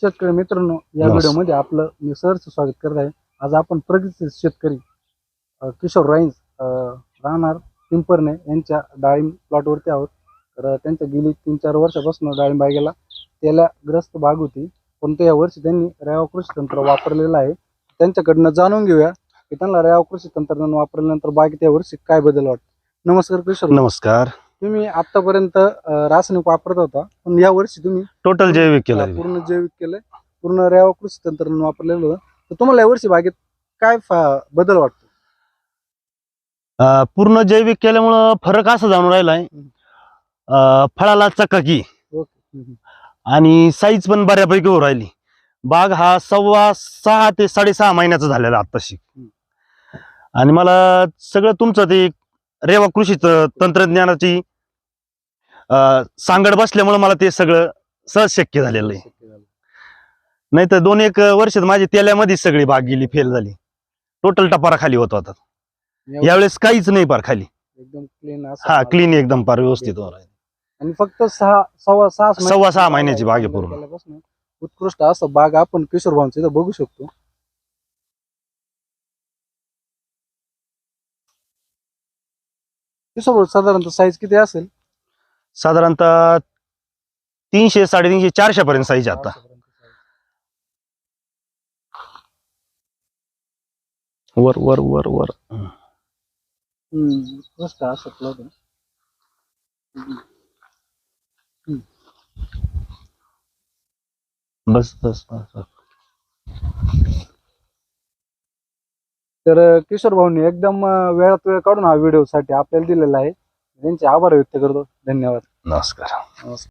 शेतकरी मित्रांनो या नमस्कार. व्हिडिओमध्ये आपलं मी सहर्ष स्वागत करत आहे. आज आपण प्रगतशील शेतकरी अं, किशोर राईन्स अं, राहणार पिंपरणे यांच्या डाळिंब प्लॉटवरती आहोत. तर त्यांच्या गेली तीन चार वर्षापासून डाळिंब बागेला त्याला ग्रस्त बाग होती. परंतु या वर्षी त्यांनी रेवा कृषी तंत्र वापरलेलं आहे. त्यांच्याकडनं जाणून घेऊया की त्यांना रेवा कृषी तंत्रज्ञान वापरल्यानंतर बागेत या वर्षी काय बदल वाटतो. नमस्कार किशोर. नमस्कार. तुम्ही आतापर्यंत रासायनिक वापरत होता पण या वर्षी तुम्ही टोटल जैविक केलं पूर्ण जैविक केलंय. पूर्ण रेवा कृषी तंत्रज्ञान वापरलेलं होतं. तर तुम्हाला यावर्षी बागेत काय बदल वाटतो? पूर्ण जैविक केल्यामुळं फरक असा जाणून राहिलाय. फळाला चकाकी. आणि साईज पण बऱ्यापैकी हो राहिली. बाग हा सव्वा सहा ते साडेसहा महिन्याचा झालेला आत्ताशी आणि मला सगळं तुमचं ते रेवा कृषी तंत्रज्ञानाची सांगड बसल्यामुळे मला ते सगळं सहज शक्य झालेलं आहे. नाही तर दोन एक वर्षात माझी तेल्यामध्ये सगळी बाग गेली फेल झाली. टोटल टपारा खाली होत यावर्षी यावेळेस काहीच नाही पार खाली. एकदम क्लीन हा क्लीन एकदम पार व्यवस्थित हो राहिलं. आणि फक्त सहा सव्वा सहा सव्वा सहा महिन्याची बाग आहे. पूर्ण. उत्कृष्ट असं बाग आपण किशोर भाऊंचं इथं बघू शकतो. किशोर साधारणतः साईज किती असेल? साधारणतः तीनशे साडेतीनशे चारशे पर्यंत साईज आता. वर वर वर वर. बस बस बस बस. तर किशोर भाऊनी एकदम वेळात वेळ काढून हा व्हिडिओ साठी आपल्याला दिलेला आहे. त्यांचे आभार व्यक्त करतो. धन्यवाद. नमस्कार. नमस्कार.